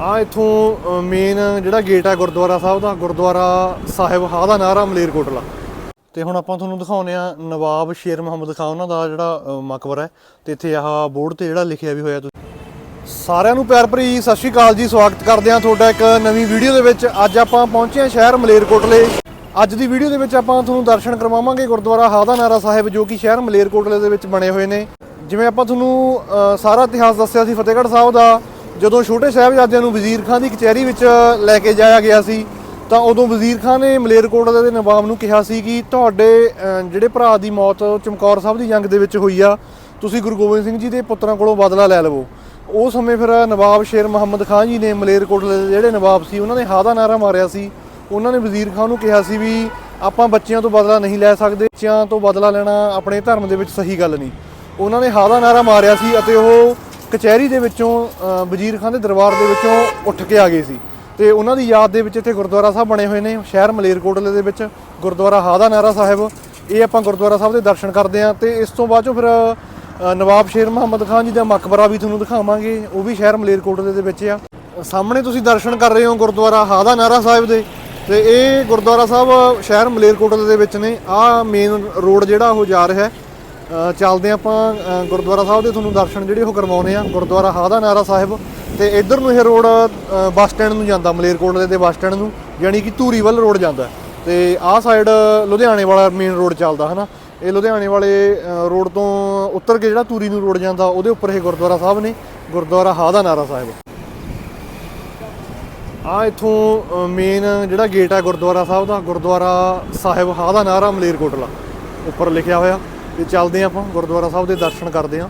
ਆ ਇਥੋਂ ਮੇਨ ਜਿਹੜਾ ਗੇਟ ਹੈ ਗੁਰਦੁਆਰਾ ਸਾਹਿਬ ਦਾ ਗੁਰਦੁਆਰਾ ਸਾਹਿਬ ਹਾਦਾ ਨਾਰਾ ਮਲੇਰਕੋਟਲਾ ਤੇ ਹੁਣ ਆਪਾਂ ਤੁਹਾਨੂੰ ਦਿਖਾਉਨੇ ਆ ਨਵਾਬ ਸ਼ੇਰ ਮੁਹੰਮਦ ਖਾਨ ਉਹਨਾਂ ਦਾ ਜਿਹੜਾ ਅ, ਮਕਬਰਾ ਹੈ। ਤੇ ਇੱਥੇ ਆਹ ਬੋਰਡ ਤੇ ਜਿਹੜਾ ਲਿਖਿਆ ਵੀ ਹੋਇਆ ਤੁਸੀਂ। ਸਾਰਿਆਂ ਨੂੰ ਪਿਆਰ ਭਰੀ ਸਤਿ ਸ਼੍ਰੀ ਅਕਾਲ ਜੀ ਸਵਾਗਤ ਕਰਦੇ ਹਾਂ ਤੁਹਾਡਾ ਇੱਕ ਨਵੀਂ ਵੀਡੀਓ ਦੇ ਵਿੱਚ। ਅੱਜ ਆਪਾਂ ਪਹੁੰਚੇ ਹਾਂ ਸ਼ਹਿਰ ਮਲੇਰਕੋਟਲੇ ਅੱਜ ਦੀ ਵੀਡੀਓ ਦੇ ਵਿੱਚ ਆਪਾਂ ਤੁਹਾਨੂੰ ਦਰਸ਼ਨ ਕਰਵਾਵਾਂਗੇ ਗੁਰਦੁਆਰਾ ਹਾਦਾ ਨਾਰਾ ਸਾਹਿਬ ਜੋ ਕਿ ਸ਼ਹਿਰ ਮਲੇਰਕੋਟਲੇ ਦੇ ਵਿੱਚ ਬਣੇ ਹੋਏ ਨੇ। ਜਿਵੇਂ ਆਪਾਂ ਤੁਹਾਨੂੰ ਸਾਰਾ ਇਤਿਹਾਸ ਦੱਸਿਆ ਸੀ ਫਤਿਹਗੜ੍ਹ ਸਾਹਿਬ ਦਾ। ਜਦੋਂ ਛੋਟੇ ਸਾਹਿਬਜ਼ਾਦਿਆਂ ਨੂੰ ਵਜ਼ੀਰ ਖਾਨ ਦੀ ਕਚਹਿਰੀ ਵਿੱਚ ਲੈ ਕੇ ਜਾਇਆ ਗਿਆ ਸੀ, ਤਾਂ ਉਦੋਂ ਵਜ਼ੀਰ ਖਾਨ ਨੇ ਮਲੇਰਕੋਟਲੇ ਦੇ ਨਵਾਬ ਨੂੰ ਕਿਹਾ ਸੀ ਕਿ ਤੁਹਾਡੇ ਜਿਹੜੇ ਭਰਾ ਦੀ ਮੌਤ ਚਮਕੌਰ ਸਾਹਿਬ ਦੀ ਜੰਗ ਦੇ ਵਿੱਚ ਹੋਈ ਆ, ਤੁਸੀਂ ਗੁਰੂ ਗੋਬਿੰਦ ਸਿੰਘ ਜੀ ਦੇ ਪੁੱਤਰਾਂ ਕੋਲੋਂ ਬਦਲਾ ਲੈ ਲਵੋ। ਉਸ ਸਮੇਂ ਫਿਰ ਨਵਾਬ ਸ਼ੇਰ ਮੁਹੰਮਦ ਖਾਨ ਜੀ ਨੇ ਮਲੇਰਕੋਟਲੇ ਦੇ ਜਿਹੜੇ ਨਵਾਬ ਸੀ, ਉਹਨਾਂ ਨੇ ਹਾ ਦਾ ਨਾਰਾ ਮਾਰਿਆ ਸੀ। ਉਹਨਾਂ ਨੇ ਵਜ਼ੀਰ ਖਾਨ ਨੂੰ ਕਿਹਾ ਸੀ ਵੀ ਆਪਾਂ ਬੱਚਿਆਂ ਤੋਂ ਬਦਲਾ ਨਹੀਂ ਲੈ ਸਕਦੇ, ਬੱਚਿਆਂ ਤੋਂ ਬਦਲਾ ਲੈਣਾ ਆਪਣੇ ਧਰਮ ਦੇ ਵਿੱਚ ਸਹੀ ਗੱਲ ਨਹੀਂ। ਉਹਨਾਂ ਨੇ ਹਾ ਦਾ ਨਾਰਾ ਮਾਰਿਆ ਸੀ ਅਤੇ ਉਹ ਕਚਹਿਰੀ ਦੇ ਵਿੱਚੋਂ ਵਜ਼ੀਰ ਖਾਨ ਦੇ ਦਰਬਾਰ ਦੇ ਵਿੱਚੋਂ ਉੱਠ ਕੇ ਆ ਗਏ ਸੀ। ਤੇ ਉਹਨਾਂ ਦੀ ਯਾਦ ਦੇ ਵਿੱਚ ਇੱਥੇ ਗੁਰਦੁਆਰਾ ਸਾਹਿਬ ਬਣੇ ਹੋਏ ਨੇ, ਸ਼ਹਿਰ ਮਲੇਰਕੋਟਲੇ ਦੇ ਵਿੱਚ, ਗੁਰਦੁਆਰਾ ਹਾਦਾ ਨਾਰਾ ਸਾਹਿਬ। ਇਹ ਆਪਾਂ ਗੁਰਦੁਆਰਾ ਸਾਹਿਬ ਦੇ ਦਰਸ਼ਨ ਕਰਦੇ ਹਾਂ ਤੇ ਇਸ ਤੋਂ ਬਾਅਦ ਚੋਂ ਫਿਰ ਨਵਾਬ ਸ਼ੇਰ ਮੁਹੰਮਦ ਖਾਨ ਜੀ ਦਾ ਮਕਬਰਾ ਵੀ ਤੁਹਾਨੂੰ ਦਿਖਾਵਾਂਗੇ। ਉਹ ਵੀ ਸ਼ਹਿਰ ਮਲੇਰਕੋਟਲੇ ਦੇ ਵਿੱਚ ਆ। ਸਾਹਮਣੇ ਤੁਸੀਂ ਦਰਸ਼ਨ ਕਰ ਰਹੇ ਹੋ ਗੁਰਦੁਆਰਾ ਹਾਦਾ ਨਾਰਾ ਸਾਹਿਬ ਦੇ। ਤੇ ਇਹ ਗੁਰਦੁਆਰਾ ਸਾਹਿਬ ਸ਼ਹਿਰ ਮਲੇਰਕੋਟਲੇ ਦੇ ਵਿੱਚ ਨੇ। ਆਹ ਮੇਨ ਰੋਡ ਜਿਹੜਾ ਉਹ ਜਾ ਰਿਹਾ ਹੈ। ਚੱਲਦੇ ਹਾਂ ਆਪਾਂ ਗੁਰਦੁਆਰਾ ਸਾਹਿਬ ਦੇ ਤੁਹਾਨੂੰ ਦਰਸ਼ਨ ਜਿਹੜੇ ਉਹ ਕਰਵਾਉਨੇ ਆ। ਗੁਰਦੁਆਰਾ ਹਾਦਾ ਨਾਰਾ ਸਾਹਿਬ ਤੇ ਇੱਧਰ ਨੂੰ ਇਹ ਰੋਡ ਬੱਸ ਸਟੈਂਡ ਨੂੰ ਜਾਂਦਾ, ਮਲੇਰਕੋਟਲੇ ਦੇ ਬੱਸ ਸਟੈਂਡ ਨੂੰ, ਯਾਨੀ ਕਿ ਧੂਰੀ ਵੱਲ ਰੋਡ ਜਾਂਦਾ। ਹੈ। ਤੇ ਆਹ ਸਾਈਡ ਲੁਧਿਆਣੇ ਵਾਲਾ ਮੇਨ ਰੋਡ ਚੱਲਦਾ, ਹਨਾ? ਇਹ ਲੁਧਿਆਣੇ ਵਾਲੇ ਰੋਡ ਤੋਂ ਉੱਤਰ ਕੇ ਜਿਹੜਾ ਧੂਰੀ ਨੂੰ ਰੋਡ ਜਾਂਦਾ, ਉਹਦੇ ਉੱਪਰ ਇਹ ਗੁਰਦੁਆਰਾ ਸਾਹਿਬ ਨੇ, ਗੁਰਦੁਆਰਾ ਹਾਦਾ ਨਾਰਾ ਸਾਹਿਬ। ਆ ਇਥੋਂ ਮੇਨ ਜਿਹੜਾ ਗੇਟ ਆ ਗੁਰਦੁਆਰਾ ਸਾਹਿਬ ਦਾ, ਗੁਰਦੁਆਰਾ ਸਾਹਿਬ ਹਾ ਦਾ ਨਾਰਾ ਮਲੇਰਕੋਟਲਾ, ਉੱਪਰ ਲਿਖਿਆ ਹੋਇਆ। ਤੇ ਚੱਲਦੇ ਹਾਂ ਆਪਾਂ ਗੁਰਦੁਆਰਾ ਸਾਹਿਬ ਦੇ ਦਰਸ਼ਨ ਕਰਦੇ ਹਾਂ।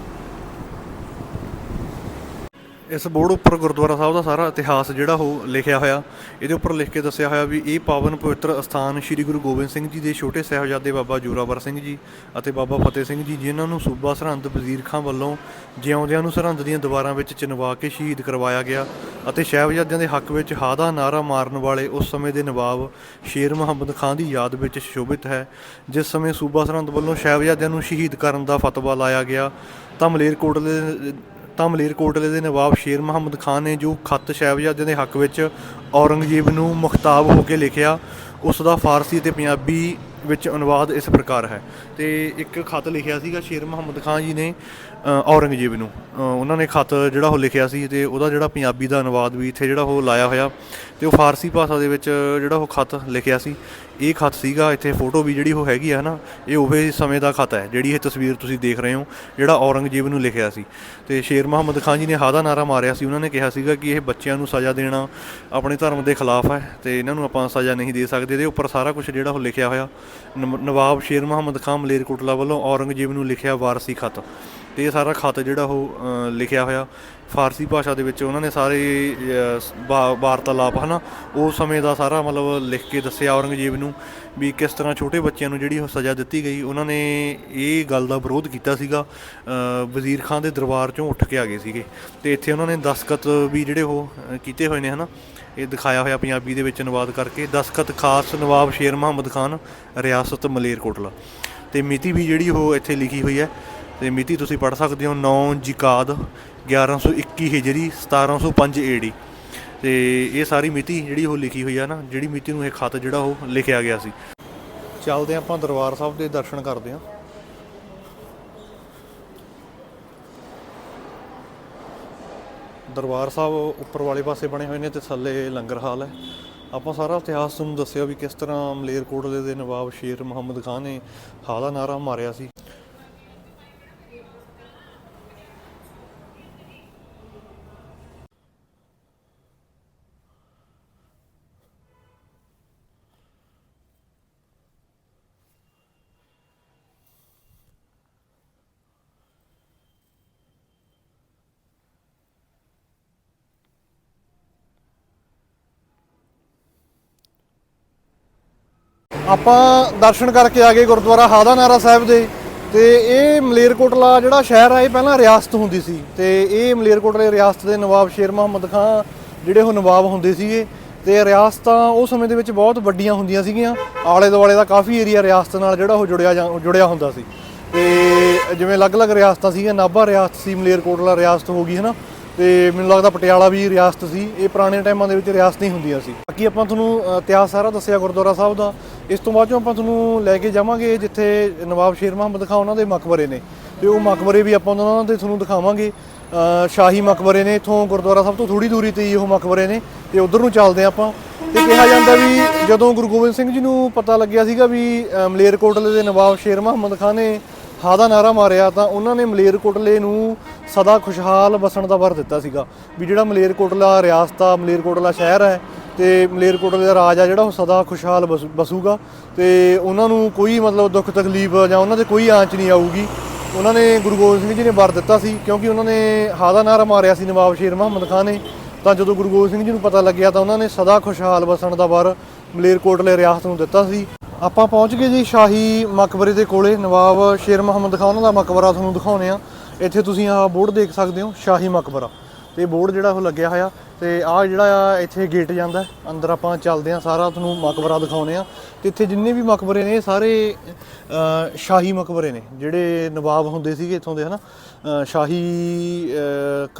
ਇਸ ਬੋਰਡ ਉੱਪਰ ਗੁਰਦੁਆਰਾ ਸਾਹਿਬ ਦਾ ਸਾਰਾ ਇਤਿਹਾਸ ਜਿਹੜਾ ਉਹ ਲਿਖਿਆ ਹੋਇਆ, ਇਹਦੇ ਉੱਪਰ ਲਿਖ ਕੇ ਦੱਸਿਆ ਹੋਇਆ ਵੀ ਇਹ ਪਾਵਨ ਪਵਿੱਤਰ ਅਸਥਾਨ ਸ੍ਰੀ ਗੁਰੂ ਗੋਬਿੰਦ ਸਿੰਘ ਜੀ ਦੇ ਛੋਟੇ ਸਾਹਿਬਜ਼ਾਦੇ ਬਾਬਾ ਜੋਰਾਵਰ ਸਿੰਘ ਜੀ ਅਤੇ ਬਾਬਾ ਫਤਿਹ ਸਿੰਘ ਜੀ, ਜਿਨ੍ਹਾਂ ਨੂੰ ਸੂਬਾ ਸਰਹੰਦ ਵਜ਼ੀਰ ਖਾਂ ਵੱਲੋਂ ਜਿਉਂਦਿਆਂ ਨੂੰ ਸਰਹੰਦ ਦੀਆਂ ਦੀਵਾਰਾਂ ਵਿੱਚ ਚਿਣਵਾ ਕੇ ਸ਼ਹੀਦ ਕਰਵਾਇਆ ਗਿਆ ਅਤੇ ਸਾਹਿਬਜ਼ਾਦਿਆਂ ਦੇ ਹੱਕ ਵਿੱਚ ਹਾਦਾ ਨਾਰਾ ਮਾਰਨ ਵਾਲੇ ਉਸ ਸਮੇਂ ਦੇ ਨਵਾਬ ਸ਼ੇਰ ਮੁਹੰਮਦ ਖਾਨ ਦੀ ਯਾਦ ਵਿੱਚ ਸ਼ੋਭਿਤ ਹੈ। ਜਿਸ ਸਮੇਂ ਸੂਬਾ ਸਰਹੰਦ ਵੱਲੋਂ ਸਾਹਿਬਜ਼ਾਦਿਆਂ ਨੂੰ ਸ਼ਹੀਦ ਕਰਨ ਦਾ ਫਤਵਾ ਲਾਇਆ ਗਿਆ, ਤਾਂ ਮਲੇਰਕੋਟਲੇ ਤਾਂ ਮਲੇਰਕੋਟਲੇ ਦੇ ਨਵਾਬ ਸ਼ੇਰ ਮੁਹੰਮਦ ਖਾਨ ਨੇ ਜੋ ਖੱਤ ਸਾਹਿਬਜ਼ਾਦਿਆਂ ਦੇ ਹੱਕ ਵਿੱਚ ਔਰੰਗਜ਼ੇਬ ਨੂੰ ਮੁਖਤਾਬ ਹੋ ਕੇ ਲਿਖਿਆ, ਉਸ ਦਾ ਫਾਰਸੀ ਅਤੇ ਪੰਜਾਬੀ ਵਿੱਚ ਅਨੁਵਾਦ ਇਸ ਪ੍ਰਕਾਰ ਹੈ। ਤੇ ਇੱਕ ਖਤ ਲਿਖਿਆ ਸੀਗਾ ਸ਼ੇਰ ਮੁਹੰਮਦ ਖਾਨ ਜੀ ਨੇ ਔਰੰਗਜ਼ੇਬ ਨੂੰ। ਉਹਨਾਂ ਨੇ ਖਤ ਜਿਹੜਾ ਉਹ ਲਿਖਿਆ ਸੀ ਤੇ ਉਹਦਾ ਜਿਹੜਾ ਪੰਜਾਬੀ ਦਾ ਅਨੁਵਾਦ ਵੀ ਇੱਥੇ ਜਿਹੜਾ ਉਹ ਲਾਇਆ ਹੋਇਆ ਤੇ ਉਹ ਫਾਰਸੀ ਭਾਸ਼ਾ ਦੇ ਵਿੱਚ ਜਿਹੜਾ ਉਹ ਖਤ ਲਿਖਿਆ ਸੀ। ਇਹ ਖੱਤ ਸੀਗਾ, ਇੱਥੇ ਫੋਟੋ ਵੀ ਜਿਹੜੀ ਉਹ ਹੈਗੀ ਆ ਨਾ ਇਹ ਉਹੇ ਸਮੇਂ ਦਾ ਖਤ ਹੈ, ਜਿਹੜੀ ਇਹ ਤਸਵੀਰ ਤੁਸੀਂ ਦੇਖ ਰਹੇ ਹੋ, ਜਿਹੜਾ ਔਰੰਗਜ਼ੇਬ ਨੂੰ ਲਿਖਿਆ ਸੀ। ਤੇ ਸ਼ੇਰ ਮੁਹੰਮਦ ਖਾਨ ਜੀ ਨੇ ਹਾਦਾ ਨਾਰਾ ਮਾਰਿਆ ਸੀ, ਉਹਨਾਂ ਨੇ ਕਿਹਾ ਸੀਗਾ ਕਿ ਇਹ ਬੱਚਿਆਂ ਨੂੰ ਸਜ਼ਾ ਦੇਣਾ ਆਪਣੇ ਧਰਮ ਦੇ ਖਿਲਾਫ ਹੈ, ਤੇ ਇਹਨਾਂ ਨੂੰ ਆਪਾਂ ਸਜ਼ਾ ਨਹੀਂ ਦੇ ਸਕਦੇ। ਇਹਦੇ ਉੱਪਰ ਸਾਰਾ ਕੁਝ ਜਿਹੜਾ ਉਹ ਲਿਖਿਆ ਹੋਇਆ ਨਵਾਬ ਸ਼ੇਰ ਮੁਹੰਮਦ ਖਾਨ ਮਲੇਰਕੋਟਲਾ ਵੱਲੋਂ ਔਰੰਗਜ਼ੇਬ ਨੂੰ ਲਿਖਿਆ ਵਾਰਸੀ ਖਤ। ਤੇ ਇਹ ਸਾਰਾ ਖੱਤ ਜਿਹੜਾ ਉਹ ਲਿਖਿਆ ਹੋਇਆ। ਫਾਰਸੀ ਭਾਸ਼ਾ ਦੇ ਵਿੱਚ ਉਹਨਾਂ ਨੇ ਸਾਰੇ ਵਾ- ਵਾਰਤਾਲਾਪ, ਹਨਾ? ਉਸ ਸਮੇਂ ਦਾ ਸਾਰਾ ਮਤਲਬ ਲਿਖ ਕੇ ਦੱਸਿਆ ਔਰੰਗਜ਼ੇਬ ਨੂੰ ਵੀ ਕਿਸ ਤਰ੍ਹਾਂ ਛੋਟੇ ਬੱਚਿਆਂ ਨੂੰ ਜਿਹੜੀ ਉਹ ਸਜ਼ਾ ਦਿੱਤੀ ਗਈ। ਉਹਨਾਂ ਨੇ ਇਹ ਗੱਲ ਦਾ ਵਿਰੋਧ ਕੀਤਾ ਸੀਗਾ। ਵਜ਼ੀਰ ਖਾਨ ਦੇ ਦਰਬਾਰ ਚੋਂ ਉੱਠ ਕੇ ਆ ਗਏ ਸੀਗੇ। ਤੇ ਇੱਥੇ ਉਹਨਾਂ ਨੇ ਦਸਖਤ ਵੀ ਜਿਹੜੇ ਉਹ ਕੀਤੇ ਹੋਏ ਨੇ, ਹਨਾ? ਇਹ ਦਿਖਾਇਆ ਹੋਇਆ ਪੰਜਾਬੀ ਦੇ ਵਿੱਚ ਅਨੁਵਾਦ ਕਰਕੇ। ਦਸਖਤ ਖਾਸ ਨਵਾਬ ਸ਼ੇਰ ਮੁਹੰਮਦ ਖਾਨ, ਰਿਆਸਤ ਮਲੇਰਕੋਟਲਾ। ਤੇ ਮਿਤੀ ਵੀ ਜਿਹੜੀ ਉਹ ਇੱਥੇ ਲਿਖੀ ਹੋਈ ਹੈ। ਤੇ ਮਿਤੀ ਤੁਸੀਂ ਪੜ੍ਹ ਸਕਦੇ ਹੋ 9 ਜਿਕਾਦ 1121 ਹਿਜਰੀ 1705 ਏਡੀ ਤੇ ਇਹ ਸਾਰੀ ਮਿਤੀ ਜਿਹੜੀ ਉਹ ਲਿਖੀ ਹੋਈ ਆ ਨਾ, ਜਿਹੜੀ ਮਿਤੀ ਨੂੰ ਇਹ ਖਤ ਜਿਹੜਾ ਉਹ ਲਿਖਿਆ ਗਿਆ ਸੀ। ਚੱਲਦੇ ਆਪਾਂ ਦਰਬਾਰ ਸਾਹਿਬ ਦੇ ਦਰਸ਼ਨ ਕਰਦੇ ਹਾਂ। ਦਰਬਾਰ ਸਾਹਿਬ ਉੱਪਰ ਵਾਲੇ ਪਾਸੇ ਬਣੇ ਹੋਏ ਨੇ ਤੇ ਥੱਲੇ ਲੰਗਰ ਹਾਲ ਹੈ। ਆਪਾਂ ਸਾਰਾ ਇਤਿਹਾਸ ਤੁਹਾਨੂੰ ਦੱਸਿਆ ਵੀ ਕਿਸ ਤਰ੍ਹਾਂ ਮਲੇਰਕੋਟਲੇ ਦੇ ਨਵਾਬ ਸ਼ੇਰ ਮੁਹੰਮਦ ਖਾਨ ਨੇ ਹਾਦਾ ਨਾਰਾ ਮਾਰਿਆ ਸੀ। ਆਪਾਂ ਦਰਸ਼ਨ ਕਰਕੇ ਆ ਗਏ ਗੁਰਦੁਆਰਾ ਹਾਦਾ ਨਾਰਾ ਸਾਹਿਬ ਦੇ। ਤੇ ਇਹ ਮਲੇਰਕੋਟਲਾ ਜਿਹੜਾ ਸ਼ਹਿਰ ਆ, ਇਹ ਪਹਿਲਾਂ ਰਿਆਸਤ ਹੁੰਦੀ ਸੀ। ਤੇ ਇਹ ਮਲੇਰਕੋਟਲੇ ਰਿਆਸਤ ਦੇ ਨਵਾਬ ਸ਼ੇਰ ਮੁਹੰਮਦ ਖਾਨ ਜਿਹੜੇ ਉਹ ਨਵਾਬ ਹੁੰਦੇ ਸੀਗੇ। ਤੇ ਰਿਆਸਤਾਂ ਉਹ ਸਮੇਂ ਦੇ ਵਿੱਚ ਬਹੁਤ ਵੱਡੀਆਂ ਹੁੰਦੀਆਂ ਸੀਗੀਆਂ। ਆਲੇ ਦੁਆਲੇ ਦਾ ਕਾਫੀ ਏਰੀਆ ਰਿਆਸਤ ਨਾਲ ਜਿਹੜਾ ਉਹ ਜੁੜਿਆ ਜਾਂ- ਜੁੜਿਆ ਹੁੰਦਾ ਸੀ। ਤੇ ਜਿਵੇਂ ਅਲੱਗ-ਅਲੱਗ ਰਿਆਸਤਾਂ ਸੀਗੀਆਂ, ਨਾਭਾ ਰਿਆਸਤ ਸੀ, ਮਲੇਰਕੋਟਲਾ ਰਿਆਸਤ ਹੋ ਗਈ ਹੈ ਨਾ ਤੇ ਮੈਨੂੰ ਲੱਗਦਾ ਪਟਿਆਲਾ ਵੀ ਰਿਆਸਤ ਸੀ। ਇਹ ਪੁਰਾਣੇ ਟਾਈਮਾਂ ਦੇ ਵਿੱਚ ਰਿਆਸਤਾਂ ਹੀ ਹੁੰਦੀਆਂ ਸੀ। ਬਾਕੀ ਆਪਾਂ ਤੁਹਾਨੂੰ ਇਤਿਹਾਸ ਸਾਰਾ ਦੱਸਿਆ ਗੁਰਦੁਆਰਾ ਸਾਹਿਬ ਦਾ। ਇਸ ਤੋਂ ਬਾਅਦ ਚੋਂ ਆਪਾਂ ਤੁਹਾਨੂੰ ਲੈ ਕੇ ਜਾਵਾਂਗੇ ਜਿੱਥੇ ਨਵਾਬ ਸ਼ੇਰ ਮੁਹੰਮਦ ਖਾਨ ਉਹਨਾਂ ਦੇ ਮਕਬਰੇ ਨੇ। ਤੇ ਉਹ ਮਕਬਰੇ ਵੀ ਆਪਾਂ ਉਹਨਾਂ ਦੇ ਤੁਹਾਨੂੰ ਦਿਖਾਵਾਂਗੇ। ਸ਼ਾਹੀ ਮਕਬਰੇ ਨੇ ਇਥੋਂ ਗੁਰਦੁਆਰਾ ਸਾਹਿਬ ਤੋਂ ਥੋੜੀ ਦੂਰੀ ਤੇ ਹੀ ਉਹ ਮਕਬਰੇ ਨੇ ਤੇ ਉਧਰ ਨੂੰ ਚੱਲਦੇ ਹਾਂ ਆਪਾਂ। ਤੇ ਕਿਹਾ ਜਾਂਦਾ ਵੀ ਜਦੋਂ ਗੁਰੂ ਗੋਬਿੰਦ ਸਿੰਘ ਜੀ ਨੂੰ ਪਤਾ ਲੱਗਿਆ ਸੀਗਾ ਵੀ ਮਲੇਰਕੋਟਲੇ ਦੇ ਨਵਾਬ ਸ਼ੇਰ ਮੁਹੰਮਦ ਖਾਨ ਨੇ ਹਾ ਦਾ ਨਾਰਾ ਮਾਰਿਆ, ਤਾਂ ਉਹਨਾਂ ਨੇ ਮਲੇਰਕੋਟਲੇ ਨੂੰ ਸਦਾ ਖੁਸ਼ਹਾਲ ਵਸਣ ਦਾ ਵਰ ਦਿੱਤਾ ਸੀਗਾ। ਵੀ ਜਿਹੜਾ ਮਲੇਰਕੋਟਲਾ ਰਿਆਸਤ ਆ, ਮਲੇਰਕੋਟਲਾ ਸ਼ਹਿਰ ਹੈ ਤੇ ਮਲੇਰਕੋਟਲੇ ਦਾ ਰਾਜ ਆ ਜਿਹੜਾ ਉਹ ਸਦਾ ਖੁਸ਼ਹਾਲ ਵਸ- ਵਸੂਗਾ ਤੇ ਉਹਨਾਂ ਨੂੰ ਕੋਈ ਮਤਲਬ ਦੁੱਖ ਤਕਲੀਫ ਜਾਂ ਉਹਨਾਂ ਤੇ ਕੋਈ ਆਂਚ ਨਹੀਂ ਆਊਗੀ। ਉਹਨਾਂ ਨੇ ਗੁਰੂ ਗੋਬਿੰਦ ਸਿੰਘ ਜੀ ਨੇ ਵਰ ਦਿੱਤਾ ਸੀ ਕਿਉਂਕਿ ਉਹਨਾਂ ਨੇ ਹਾਂ ਦਾ ਨਾਰਾ ਮਾਰਿਆ ਸੀ ਨਵਾਬ ਸ਼ੇਰ ਮੁਹੰਮਦ ਖਾਨ ਨੇ। ਤਾਂ ਜਦੋਂ ਗੁਰੂ ਗੋਬਿੰਦ ਸਿੰਘ ਜੀ ਨੂੰ ਪਤਾ ਲੱਗਿਆ ਤਾਂ ਉਹਨਾਂ ਨੇ ਸਦਾ ਖੁਸ਼ਹਾਲ ਵਸਣ ਦਾ ਵਰ ਮਲੇਰਕੋਟਲੇ ਰਿਆਸਤ ਨੂੰ ਦਿੱਤਾ ਸੀ। ਆਪਾਂ ਪਹੁੰਚ ਗਏ ਜੀ ਸ਼ਾਹੀ ਮਕਬਰੇ ਦੇ ਕੋਲੇ, ਨਵਾਬ ਸ਼ੇਰ ਮੁਹੰਮਦ ਖਾਨ ਉਹਨਾਂ ਦਾ ਮਕਬਰਾ ਤੁਹਾਨੂੰ ਦਿਖਾਉਨੇ ਆ ਇੱਥੇ ਤੁਸੀਂ ਆਹ ਬੋਰਡ ਦੇਖ ਸਕਦੇ ਹੋ, ਸ਼ਾਹੀ ਮਕਬਰਾ। ਤੇ ਬੋਰਡ ਜਿਹੜਾ ਉਹ ਲੱਗਿਆ ਹੋਇਆ ਤੇ ਆਹ ਜਿਹੜਾ ਆ ਇੱਥੇ ਗੇਟ ਜਾਂਦਾ ਅੰਦਰ ਆਪਾਂ ਚੱਲਦੇ ਆ ਸਾਰਾ ਤੁਹਾਨੂੰ ਮਕਬਰਾ ਦਿਖਾਉਨੇ ਆ ਤੇ ਇੱਥੇ ਜਿੰਨੇ ਵੀ ਮਕਬਰੇ ਨੇ ਸਾਰੇ ਸ਼ਾਹੀ ਮਕਬਰੇ ਨੇ ਜਿਹੜੇ ਨਵਾਬ ਹੁੰਦੇ ਸੀਗੇ ਇੱਥੋਂ ਦੇ ਹਨਾ? ਅ, ਸ਼ਾਹੀ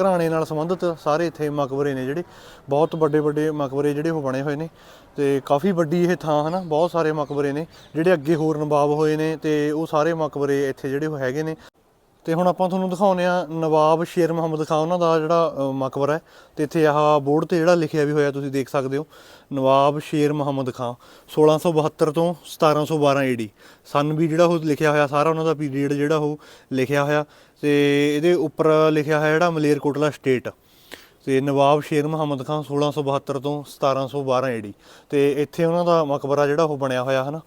ਘਰਾਣੇ ਨਾਲ ਸੰਬੰਧਿਤ ਸਾਰੇ ਇੱਥੇ ਮਕਬਰੇ ਨੇ ਜਿਹੜੇ। ਬਹੁਤ ਵੱਡੇ ਵੱਡੇ ਮਕਬਰੇ ਜਿਹੜੇ ਉਹ ਬਣੇ ਹੋਏ ਨੇ। ਤੇ ਕਾਫੀ ਵੱਡੀ ਇਹ ਥਾਂ ਹਨਾ? ਬਹੁਤ ਸਾਰੇ ਮਕਬਰੇ ਨੇ ਜਿਹੜੇ ਅੱਗੇ ਹੋਰ ਨਵਾਬ ਹੋਏ ਨੇ ਤੇ ਉਹ ਸਾਰੇ ਮਕਬਰੇ ਇੱਥੇ ਜਿਹੜੇ ਉਹ ਹੈਗੇ ਨੇ। ਤੇ ਹੁਣ ਆਪਾਂ ਤੁਹਾਨੂੰ ਦਿਖਾਉਨੇ ਆ ਨਵਾਬ ਸ਼ੇਰ ਮੁਹੰਮਦ ਖਾਨ ਉਹਨਾਂ ਦਾ ਜਿਹੜਾ ਮਕਬਰਾ ਹੈ। ਤੇ ਇੱਥੇ ਆਹ ਬੋਰਡ ਤੇ ਜਿਹੜਾ ਲਿਖਿਆ ਵੀ ਹੋਇਆ ਤੁਸੀਂ ਦੇਖ ਸਕਦੇ ਹੋ। ਨਵਾਬ ਸ਼ੇਰ ਮੁਹੰਮਦ ਖਾਨ 1672 ਤੋਂ 1712 ਏਡੀ ਸਨ ਵੀ ਜਿਹੜਾ ਉਹ ਲਿਖਿਆ ਹੋਇਆ, ਸਾਰਾ ਉਹਨਾਂ ਦਾ ਪੀਰੀਅਡ ਜਿਹੜਾ ਉਹ ਲਿਖਿਆ ਹੋਇਆ। ਤੇ ਇਹਦੇ ਉੱਪਰ ਲਿਖਿਆ ਹੋਇਆ ਜਿਹੜਾ ਮਲੇਰਕੋਟਲਾ ਸਟੇਟ ਤੇ ਨਵਾਬ ਸ਼ੇਰ ਮੁਹੰਮਦ ਖਾਨ 1672 ਤੋਂ 1712 ਏਡੀ ਤੇ ਇੱਥੇ ਉਹਨਾਂ ਦਾ ਮਕਬਰਾ ਜਿਹੜਾ ਉਹ ਬਣਿਆ ਹੋਇਆ, ਹਨਾ?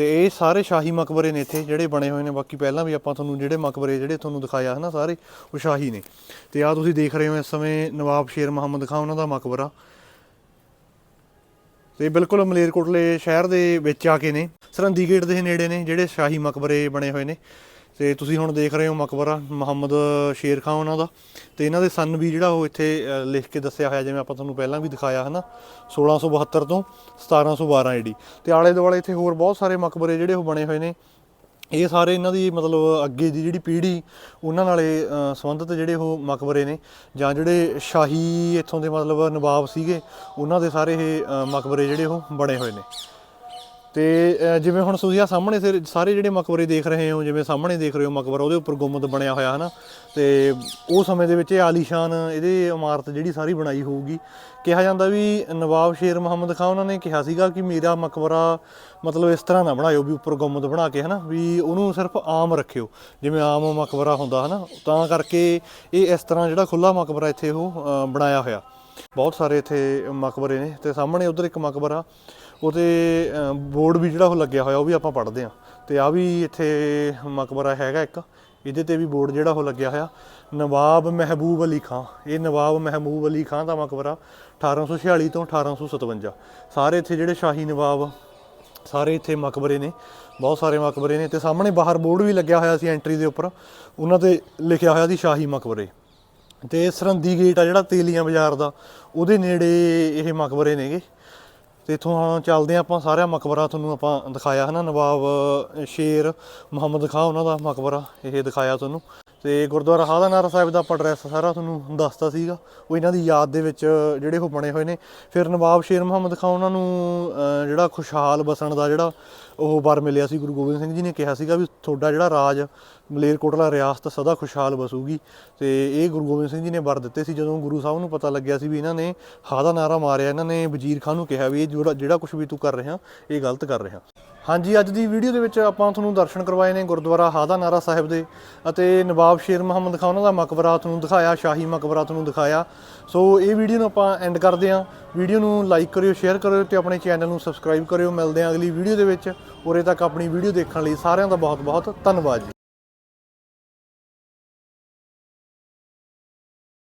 ਤੇ ਇਹ ਸਾਰੇ ਸ਼ਾਹੀ ਮਕਬਰੇ ਨੇ ਇੱਥੇ ਜਿਹੜੇ ਬਣੇ ਹੋਏ ਨੇ। ਬਾਕੀ ਪਹਿਲਾਂ ਵੀ ਆਪਾਂ ਤੁਹਾਨੂੰ ਜਿਹੜੇ ਮਕਬਰੇ ਜਿਹੜੇ ਤੁਹਾਨੂੰ ਦਿਖਾਇਆ ਹਨਾ ਸਾਰੇ, ਉਹ ਸ਼ਾਹੀ ਨੇ। ਤੇ ਆ ਤੁਸੀਂ ਦੇਖ ਰਹੇ ਹੋ ਇਸ ਸਮੇਂ ਨਵਾਬ ਸ਼ੇਰ ਮੁਹੰਮਦ ਖਾਨ ਉਹਨਾਂ ਦਾ ਮਕਬਰਾ। ਤੇ ਬਿਲਕੁਲ ਮਲੇਰਕੋਟਲੇ ਸ਼ਹਿਰ ਦੇ ਵਿੱਚ ਆ ਕੇ ਨੇ। ਸਰਹੰਦੀ ਗੇਟ ਦੇ ਨੇੜੇ ਨੇ ਜਿਹੜੇ ਸ਼ਾਹੀ ਮਕਬਰੇ ਬਣੇ ਹੋਏ ਨੇ। ਤੇ ਤੁਸੀਂ ਹੁਣ ਦੇਖ ਰਹੇ ਹੋ ਮਕਬਰਾ, ਮੁਹੰਮਦ ਸ਼ੇਰ ਖਾਨ ਉਹਨਾਂ ਦਾ। ਤੇ ਇਹਨਾਂ ਦੇ ਸਨ ਵੀ ਜਿਹੜਾ ਉਹ ਇੱਥੇ ਲਿਖ ਕੇ ਦੱਸਿਆ ਹੋਇਆ, ਜਿਵੇਂ ਆਪਾਂ ਤੁਹਾਨੂੰ ਪਹਿਲਾਂ ਵੀ ਦਿਖਾਇਆ ਹਨਾ 1672 ਤੋਂ 1712 ਏਡੀ ਤੇ ਆਲੇ ਦੁਆਲੇ ਇੱਥੇ ਹੋਰ ਬਹੁਤ ਸਾਰੇ ਮਕਬਰੇ ਜਿਹੜੇ ਉਹ ਬਣੇ ਹੋਏ ਨੇ। ਇਹ ਸਾਰੇ ਇਹਨਾਂ ਦੀ ਮਤਲਬ ਅੱਗੇ ਦੀ ਜਿਹੜੀ ਪੀੜ੍ਹੀ, ਉਹਨਾਂ ਨਾਲੇ ਸੰਬੰਧਿਤ ਜਿਹੜੇ ਉਹ ਮਕਬਰੇ ਨੇ। ਜਾਂ ਜਿਹੜੇ ਸ਼ਾਹੀ ਇੱਥੋਂ ਦੇ ਮਤਲਬ ਨਵਾਬ ਸੀਗੇ, ਉਹਨਾਂ ਦੇ ਸਾਰੇ ਇਹ ਮਕਬਰੇ ਜਿਹੜੇ ਉਹ ਬਣੇ ਹੋਏ ਨੇ। ਤੇ ਜਿਵੇਂ ਹੁਣ ਤੁਸੀਂ ਆ ਸਾਹਮਣੇ ਸੇ- ਸਾਰੇ ਜਿਹੜੇ ਮਕਬਰੇ ਦੇਖ ਰਹੇ ਹੋ, ਜਿਵੇਂ ਸਾਹਮਣੇ ਦੇਖ ਰਹੇ ਹੋ ਮਕਬਰਾ, ਉਹਦੇ ਉੱਪਰ ਗੁੰਮਦ ਬਣਿਆ ਹੋਇਆ, ਹਨਾ? ਤੇ ਉਹ ਸਮੇਂ ਦੇ ਵਿੱਚ ਇਹ ਆਲੀਸ਼ਾਨ ਇਹਦੇ ਇਮਾਰਤ ਜਿਹੜੀ ਸਾਰੀ ਬਣਾਈ ਹੋਊਗੀ। ਕਿਹਾ ਜਾਂਦਾ ਵੀ ਨਵਾਬ ਸ਼ੇਰ ਮੁਹੰਮਦ ਖਾਨ ਉਹਨਾਂ ਨੇ ਕਿਹਾ ਸੀਗਾ ਕਿ ਮੇਰਾ ਮਕਬਰਾ ਮਤਲਬ ਇਸ ਤਰ੍ਹਾਂ ਨਾ ਬਣਾਇਓ ਵੀ ਉੱਪਰ ਗੁੰਮਦ ਬਣਾ ਕੇ, ਹਨਾ? ਵੀ ਉਹਨੂੰ ਸਿਰਫ ਆਮ ਰੱਖਿਓ, ਜਿਵੇਂ ਆਮ ਮਕਬਰਾ ਹੁੰਦਾ, ਹਨਾ? ਤਾਂ ਕਰਕੇ ਇਹ ਇਸ ਤਰ੍ਹਾਂ ਜਿਹੜਾ ਖੁੱਲਾ ਮਕਬਰਾ ਇੱਥੇ ਉਹ ਬਣਾਇਆ ਹੋਇਆ। ਬਹੁਤ ਸਾਰੇ ਇੱਥੇ ਮਕਬਰੇ ਨੇ ਤੇ ਸਾਹਮਣੇ ਉਧਰ ਇੱਕ ਮਕਬਰਾ, ਉਹਦੇ ਬੋਰਡ ਵੀ ਜਿਹੜਾ ਉਹ ਲੱਗਿਆ ਹੋਇਆ, ਉਹ ਵੀ ਆਪਾਂ ਪੜ੍ਹਦੇ ਆ ਤੇ ਆ ਵੀ ਇੱਥੇ ਮਕਬਰਾ ਹੈਗਾ ਇੱਕ, ਇਹਦੇ ਤੇ ਵੀ ਬੋਰਡ ਜਿਹੜਾ ਉਹ ਲੱਗਿਆ ਹੋਇਆ, ਨਵਾਬ ਮਹਿਬੂਬ ਅਲੀ ਖਾਂ। ਇਹ ਨਵਾਬ ਮਹਿਬੂਬ ਅਲੀ ਖਾਂ ਦਾ ਮਕਬਰਾ 1846 ਤੋਂ 1857 ਸਾਰੇ ਇੱਥੇ ਜਿਹੜੇ ਸ਼ਾਹੀ ਨਵਾਬ, ਸਾਰੇ ਇੱਥੇ ਮਕਬਰੇ ਨੇ, ਬਹੁਤ ਸਾਰੇ ਮਕਬਰੇ ਨੇ। ਤੇ ਸਾਹਮਣੇ ਬਾਹਰ ਬੋਰਡ ਵੀ ਲੱਗਿਆ ਹੋਇਆ ਸੀ ਐਂਟਰੀ ਦੇ ਉੱਪਰ, ਉਹਨਾਂ ਤੇ ਲਿਖਿਆ ਹੋਇਆ ਸੀ ਸ਼ਾਹੀ ਮਕਬਰੇ। ਤੇ ਸਰਹੰਦੀ ਗੇਟ ਆ ਜਿਹੜਾ ਤੇਲੀਆਂ ਬਾਜ਼ਾਰ ਦਾ, ਉਹਦੇ ਨੇੜੇ ਇਹ ਮਕਬਰੇ ਨੇਗੇ। ਤੇ ਇਥੋਂ ਹੁਣ ਚੱਲਦੇ ਹਾਂ ਆਪਾਂ, ਸਾਰਾ ਮਕਬਰਾ ਤੁਹਾਨੂੰ ਆਪਾਂ ਦਿਖਾਇਆ ਹਨਾ, ਨਵਾਬ ਸ਼ੇਰ, ਮੁਹੰਮਦ ਖਾਂ, ਉਹਨਾਂ ਦਾ ਮਕਬਰਾ, ਇਹ ਦਿਖਾਇਆ ਤੁਹਾਨੂੰ। ਤੇ ਗੁਰਦੁਆਰਾ ਹਾਦਾ ਨਾਰਾ ਸਾਹਿਬ ਦਾ ਆਪਾਂ ਐਡਰੈਸ ਸਾਰਾ ਤੁਹਾਨੂੰ ਦੱਸਤਾ ਸੀਗਾ। ਉਹ ਇਹਨਾਂ ਦੀ ਯਾਦ ਦੇ ਵਿੱਚ ਜਿਹੜੇ ਉਹ ਬਣੇ ਹੋਏ ਨੇ। ਫਿਰ ਨਵਾਬ ਸ਼ੇਰ ਮੁਹੰਮਦ ਖਾਂ, ਉਹਨਾਂ ਨੂੰ ਜਿਹੜਾ ਖੁਸ਼ਹਾਲ ਬਸਣ ਦਾ ਜਿਹੜਾ ਉਹ ਵਰ ਮਿਲਿਆ ਸੀ, ਗੁਰੂ ਗੋਬਿੰਦ ਸਿੰਘ ਜੀ ਨੇ ਕਿਹਾ ਸੀਗਾ ਵੀ ਤੁਹਾਡਾ ਜਿਹੜਾ ਰਾਜ ਮਲੇਰਕੋਟਲਾ ਰਿਆਸਤ ਸਦਾ ਖੁਸ਼ਹਾਲ ਵਸੂਗੀ ਤੇ ਇਹ ਗੁਰੂ ਗੋਬਿੰਦ ਸਿੰਘ ਜੀ ਨੇ ਵਰ ਦਿੱਤੇ ਸੀ ਜਦੋਂ ਗੁਰੂ ਸਾਹਿਬ ਨੂੰ ਪਤਾ ਲੱਗਿਆ ਸੀ ਵੀ ਇਹਨਾਂ ਨੇ ਹਾਂ ਦਾ ਨਾਰਾ ਮਾਰਿਆ, ਇਹਨਾਂ ਨੇ ਵਜ਼ੀਰ ਖਾਨ ਨੂੰ ਕਿਹਾ ਵੀ ਇਹ ਜਿਹੜਾ ਜਿਹੜਾ ਕੁਝ ਵੀ ਤੂੰ ਕਰ ਰਿਹਾ, ਇਹ ਗਲਤ ਕਰ ਰਿਹਾ। ਹਾਂਜੀ, ਅੱਜ ਦੀ ਵੀਡੀਓ ਦੇ ਵਿੱਚ ਆਪਾਂ ਤੁਹਾਨੂੰ ਦਰਸ਼ਨ ਕਰਵਾਏ ਨੇ ਗੁਰਦੁਆਰਾ ਹਾਦਾ ਨਾਰਾ ਸਾਹਿਬ ਦੇ ਅਤੇ ਨਵਾਬ ਸ਼ੇਰ ਮੁਹੰਮਦ ਖਾਨ ਉਹਨਾਂ ਦਾ ਮਕਬਰਾ ਤੁਹਾਨੂੰ ਦਿਖਾਇਆ, ਸ਼ਾਹੀ ਮਕਬਰਾ ਤੁਹਾਨੂੰ ਦਿਖਾਇਆ। ਸੋ ਇਹ ਵੀਡੀਓ ਨੂੰ ਆਪਾਂ ਐਂਡ ਕਰਦੇ ਹਾਂ। ਵੀਡੀਓ ਨੂੰ ਲਾਈਕ ਕਰਿਓ ਸ਼ੇਅਰ ਕਰਿਓ ਤੇ ਆਪਣੇ ਚੈਨਲ ਨੂੰ ਸਬਸਕ੍ਰਾਈਬ ਕਰਿਓ। ਮਿਲਦੇ ਹਾਂ ਅਗਲੀ ਵੀਡੀਓ ਦੇ ਵਿੱਚ। ਉਰੇ ਤੱਕ ਆਪਣੀ ਵੀਡੀਓ ਦੇਖਣ ਲਈ ਸਾਰਿਆਂ ਦਾ ਬਹੁਤ ਬਹੁਤ ਧੰਨਵਾਦ ਜੀ।